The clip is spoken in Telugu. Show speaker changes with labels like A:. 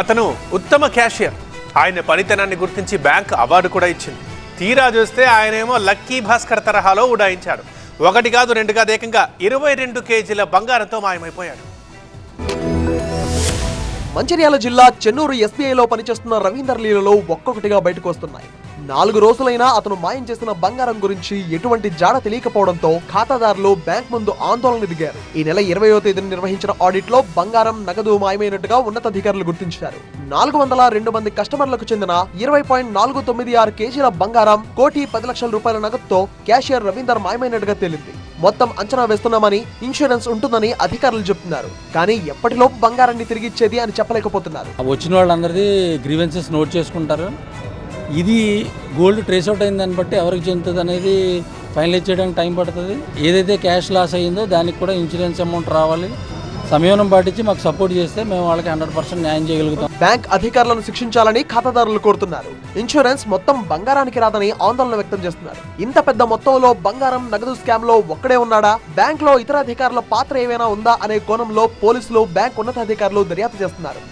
A: అతను ఉత్తమ క్యాషియర్. ఆయన పనితనాన్ని గుర్తించి బ్యాంక్ అవార్డు కూడా ఇచ్చింది. తీరా చూస్తే ఆయనేమో లక్కీ భాస్కర్ తరహాలో ఉడాయించాడు. ఒకటి కాదు రెండు కాదు ఏకంగా ఇరవై రెండు కేజీల బంగారంతో మాయమైపోయాడు.
B: మంచిర్యాల జిల్లా చెన్నూరు ఎస్బీఐలో పనిచేస్తున్న రవీందర్ లీలలో ఒక్కొక్కటిగా బయటకు వస్తున్నాయి. నాలుగు రోజులైనా అతను మాయం చేసిన బంగారం గురించి ఎటువంటి జాడ తెలియకపోవడంతో ఖాతాదారులు బ్యాంక్ ముందు ఆందోళన దిగారు. ఈ నెల ఇరవయో తేదీన నిర్వహించిన ఆడిట్లో బంగారం నగదు మాయమైనట్టుగా ఉన్నతాధికారులు గుర్తించారు. నాలుగు వందల రెండు మంది కస్టమర్లకు చెందిన ఇరవై పాయింట్ నాలుగు తొమ్మిది ఆరు కేజీల బంగారం కోటి పది లక్షల రూపాయల నగదుతో క్యాషియర్ రవీందర్ మాయమైనట్టుగా తేలింది. మొత్తం అంచనా వేస్తున్నామని ఇన్సూరెన్స్ ఉంటుందని అధికారులు చెప్తున్నారు. కానీ ఎప్పటిలోపు బంగారాన్ని తిరిగి ఇచ్చేది అని చెప్పలేకపోతున్నారు.
C: వచ్చిన వాళ్ళందరిది గ్రీవెన్సెస్ నోట్ చేసుకుంటారు. ఇది గోల్డ్ ట్రేస్ అవుట్ అయిన దాన్ని బట్టి ఎవరికి చెందుతుంది అనేది ఫైనలైజ్ చేయడానికి టైం పడుతుంది. ఏదైతే క్యాష్ లాస్ అయ్యిందో దానికి కూడా ఇన్సూరెన్స్ అమౌంట్ రావాలి. సమయం పాటించి మాకు సపోర్ట్ చేస్తే మేము వాళ్ళకి హండ్రెడ్ పర్సెంట్ న్యాయం చేయగలుగుతాం.
B: బ్యాంక్ అధికారులను శిక్షించాలని ఖాతాదారులు కోరుతున్నారు. ఇన్సూరెన్స్ మొత్తం బంగారానికి రాదని ఆందోళన వ్యక్తం చేస్తున్నారు. ఇంత పెద్ద మొత్తంలో బంగారం నగదు స్కామ్లో ఒక్కడే ఉన్నాడా? బ్యాంక్లో ఇతర అధికారుల పాత్ర ఏమైనా ఉందా అనే కోణంలో పోలీసులు బ్యాంక్ ఉన్నతాధికారులు దర్యాప్తు చేస్తున్నారు.